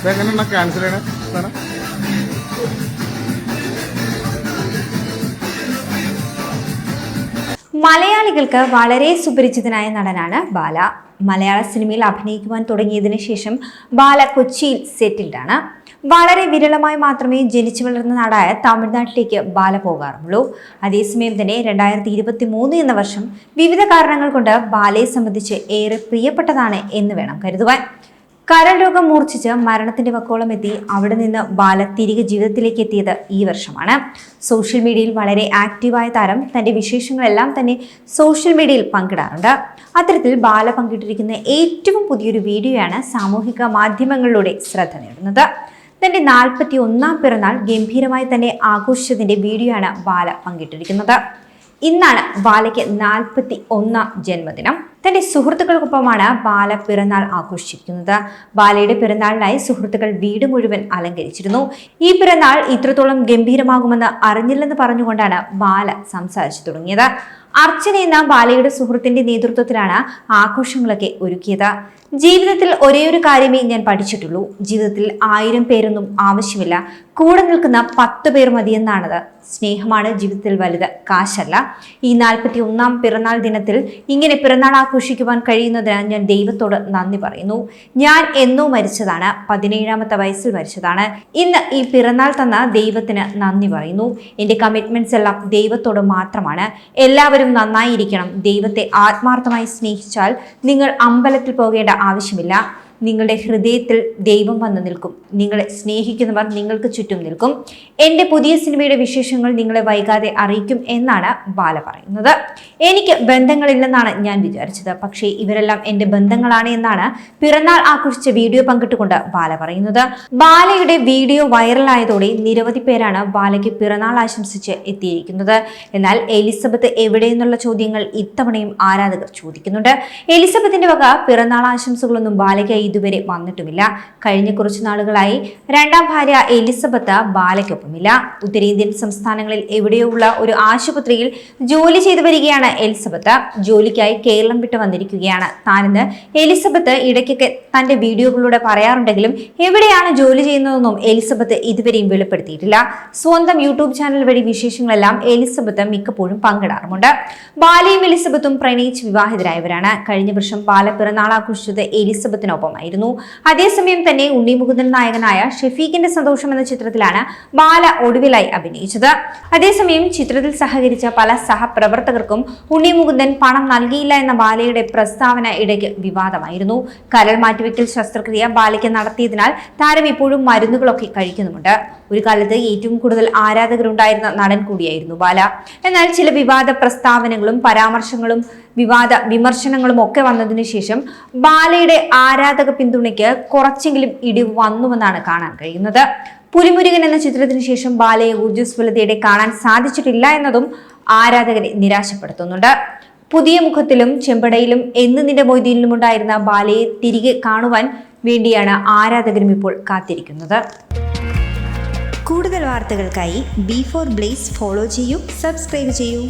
ഇതെങ്ങനെയാണ് ക്യാൻസൽ ചെയ്യണേ? മലയാളികൾക്ക് വളരെ സുപരിചിതനായ നടനാണ് ബാല. മലയാള സിനിമയിൽ അഭിനയിക്കുവാൻ തുടങ്ങിയതിനു ശേഷം ബാല കൊച്ചിയിൽ സെറ്റിൽഡ് ആണ്. വളരെ വിരളമായി മാത്രമേ ജനിച്ചു വളർന്ന നാടായ തമിഴ്നാട്ടിലേക്ക് ബാല പോകാറുള്ളൂ. അതേസമയം തന്നെ രണ്ടായിരത്തി ഇരുപത്തി മൂന്ന് എന്ന വർഷം വിവിധ കാരണങ്ങൾ കൊണ്ട് ബാലയെ സംബന്ധിച്ച് ഏറെ പ്രിയപ്പെട്ടതാണ് എന്ന് വേണം കരുതുവാൻ. കരൾ രോഗം മൂർച്ഛിച്ച് മരണത്തിന്റെ വക്കോളം എത്തി അവിടെ നിന്ന് ബാല തിരികെ ജീവിതത്തിലേക്ക് എത്തിയത് ഈ വർഷമാണ്. സോഷ്യൽ മീഡിയയിൽ വളരെ ആക്റ്റീവായ താരം തന്റെ വിശേഷങ്ങളെല്ലാം തന്നെ സോഷ്യൽ മീഡിയയിൽ പങ്കിടാറുണ്ട്. അത്തരത്തിൽ ബാല പങ്കിട്ടിരിക്കുന്ന ഏറ്റവും പുതിയൊരു വീഡിയോയാണ് സാമൂഹിക മാധ്യമങ്ങളിലൂടെ ശ്രദ്ധ നേടുന്നത്. തന്റെ നാൽപ്പത്തി ഒന്നാം പിറന്നാൾ ഗംഭീരമായി തന്നെ ആഘോഷിച്ചതിന്റെ വീഡിയോ ആണ് ബാല പങ്കിട്ടിരിക്കുന്നത്. ഇന്നാണ് ബാലയ്ക്ക് നാൽപ്പത്തി ഒന്നാം ജന്മദിനം. തന്റെ സുഹൃത്തുക്കൾക്കൊപ്പമാണ് ബാല പിറന്നാൾ ആഘോഷിക്കുന്നത് ബാലയുടെ പിറന്നാളിനായി സുഹൃത്തുക്കൾ വീട് മുഴുവൻ അലങ്കരിച്ചിരുന്നു. ഈ പിറന്നാൾ ഇത്രത്തോളം ഗംഭീരമാകുമെന്ന് അറിഞ്ഞില്ലെന്ന് പറഞ്ഞുകൊണ്ടാണ് ബാല സംസാരിച്ചു തുടങ്ങിയത്. അർച്ചന എന്ന ബാലയുടെ സുഹൃത്തിന്റെ നേതൃത്വത്തിലാണ് ആഘോഷങ്ങളൊക്കെ ഒരുക്കിയത്. ജീവിതത്തിൽ ഒരേ ഒരു കാര്യമേ ഞാൻ പഠിച്ചിട്ടുള്ളൂ. ജീവിതത്തിൽ ആയിരം പേരൊന്നും ആവശ്യമില്ല. കൂടെ നിൽക്കുന്ന പത്ത് പേർ മതിയെന്നാണത്. സ്നേഹമാണ് ജീവിതത്തിൽ വലുത്. കാശല്ല. ഈ നാൽപ്പത്തി ഒന്നാം പിറന്നാൾ ദിനത്തിൽ ഇങ്ങനെ പിറന്നാൾ ആഘോഷിക്കുവാൻ കഴിയുന്നതിന് ഞാൻ ദൈവത്തോട് നന്ദി പറയുന്നു. ഞാൻ എന്നോ മരിച്ചതാണ്. പതിനേഴാമത്തെ വയസ്സിൽ മരിച്ചതാണ്. ഇന്ന് ഈ പിറന്നാൾ തന്ന ദൈവത്തിന് നന്ദി പറയുന്നു. എന്റെ കമ്മിറ്റ്മെന്റ്സ് എല്ലാം ദൈവത്തോട് മാത്രമാണ്. എല്ലാവരും നന്നായിരിക്കണം. ദൈവത്തെ ആത്മാർത്ഥമായി സ്നേഹിച്ചാൽ നിങ്ങൾ അമ്പലത്തിൽ പോകേണ്ട ആവശ്യമില്ല. നിങ്ങളുടെ ഹൃദയത്തിൽ ദൈവം വന്നു നിൽക്കും. നിങ്ങളെ സ്നേഹിക്കുന്നവർ നിങ്ങൾക്ക് ചുറ്റും നിൽക്കും. എന്റെ പുതിയ സിനിമയുടെ വിശേഷങ്ങൾ നിങ്ങളെ വൈകാതെ അറിയിക്കും എന്നാണ് ബാല പറയുന്നത്. എനിക്ക് ബന്ധങ്ങളില്ലെന്നാണ് ഞാൻ വിചാരിച്ചത്. പക്ഷേ ഇവരെല്ലാം എന്റെ ബന്ധങ്ങളാണ് എന്നാണ് പിറന്നാൾ ആഘോഷിച്ച വീഡിയോ പങ്കിട്ടുകൊണ്ട് ബാല പറയുന്നത്. ബാലയുടെ വീഡിയോ വൈറലായതോടെ നിരവധി പേരാണ് ബാലയ്ക്ക് പിറന്നാൾ ആശംസിച്ച് എത്തിയിരിക്കുന്നത്. എന്നാൽ എലിസബത്ത് എവിടെയെന്നുള്ള ചോദ്യങ്ങൾ ഇത്തവണയും ആരാധകർ ചോദിക്കുന്നുണ്ട്. എലിസബത്തിന്റെ വക പിറന്നാൾ ആശംസകളൊന്നും ബാലയ്ക്കായി ഇതുവരെ വന്നിട്ടുമില്ല. കഴിഞ്ഞ കുറച്ചു നാളുകളായി രണ്ടാം ഭാര്യ എലിസബത്ത് ബാലയ്ക്കൊപ്പമില്ല. ഉത്തരേന്ത്യൻ സംസ്ഥാനങ്ങളിൽ എവിടെയോ ഉള്ള ഒരു ആശുപത്രിയിൽ ജോലി ചെയ്തു വരികയാണ് എലിസബത്ത്. ജോലിക്കായി കേരളം വിട്ട് വന്നിരിക്കുകയാണ്. താനെന്ന് എലിസബത്ത് ഇടയ്ക്കൊക്കെ തന്റെ വീഡിയോകളിലൂടെ പറയാറുണ്ടെങ്കിലും എവിടെയാണ് ജോലി ചെയ്യുന്നതെന്നും എലിസബത്ത് ഇതുവരെയും വെളിപ്പെടുത്തിയിട്ടില്ല. സ്വന്തം യൂട്യൂബ് ചാനൽ വഴി വിശേഷങ്ങളെല്ലാം എലിസബത്ത് മിക്കപ്പോഴും പങ്കിടാറുമുണ്ട്. ബാലയും എലിസബത്തും പ്രണയിച്ച് വിവാഹിതരായവരാണ്. കഴിഞ്ഞ വർഷം ബാല പിറന്നാൾ ആഘോഷിച്ചത് എലിസബത്തിനൊപ്പമായിരുന്നു അതേസമയം തന്നെ ഉണ്ണി മുകുന്ദൻ നായകനായ ഷെഫീഖിന്റെ സന്തോഷം എന്ന ചിത്രത്തിലാണ് ബാല ഒടുവിലായി അഭിനയിച്ചത്. അതേസമയം ചിത്രത്തിൽ സഹകരിച്ച പല സഹപ്രവർത്തകർക്കും ഉണ്ണി മുകുന്ദൻ പണം നൽകിയില്ല എന്ന ബാലയുടെ പ്രസ്താവന ഇടയ്ക്ക് വിവാദമായിരുന്നു. കരൾ മാറ്റിവെക്കൽ ശസ്ത്രക്രിയ ബാലയ്ക്ക് നടത്തിയതിനാൽ താരം ഇപ്പോഴും മരുന്നുകളൊക്കെ കഴിക്കുന്നുമുണ്ട്. ഒരു കാലത്ത് ഏറ്റവും കൂടുതൽ ആരാധകരുണ്ടായിരുന്ന നടൻ കൂടിയായിരുന്നു ബാല. എന്നാൽ ചില വിവാദ പ്രസ്താവനകളും പരാമർശങ്ങളും വിവാദ വിമർശനങ്ങളും ഒക്കെ വന്നതിനു ശേഷം ബാലയുടെ ആരാധക പിന്തുണയ്ക്ക് കുറച്ചെങ്കിലും ഇടിവ് വന്നുവെന്നാണ് കാണാൻ കഴിയുന്നത്. പുലിമുരുകൻ എന്ന ചിത്രത്തിന് ശേഷം ബാലയെ ഊർജസ്വലതയുടെ കാണാൻ സാധിച്ചിട്ടില്ല എന്നതും ആരാധകരെ നിരാശപ്പെടുത്തുന്നുണ്ട്. പുതിയ മുഖത്തിലും ചെമ്പടയിലും എന്ന് നിന്റെ മൊയ്തീനിലും ഉണ്ടായിരുന്ന ബാലയെ തിരികെ കാണുവാൻ വേണ്ടിയാണ് ആരാധകരും ഇപ്പോൾ കാത്തിരിക്കുന്നത്. കൂടുതൽ വാർത്തകൾക്കായി ബി ഫോർ ബ്ലേസ് ഫോളോ ചെയ്യൂ സബ്സ്ക്രൈബ് ചെയ്യൂ.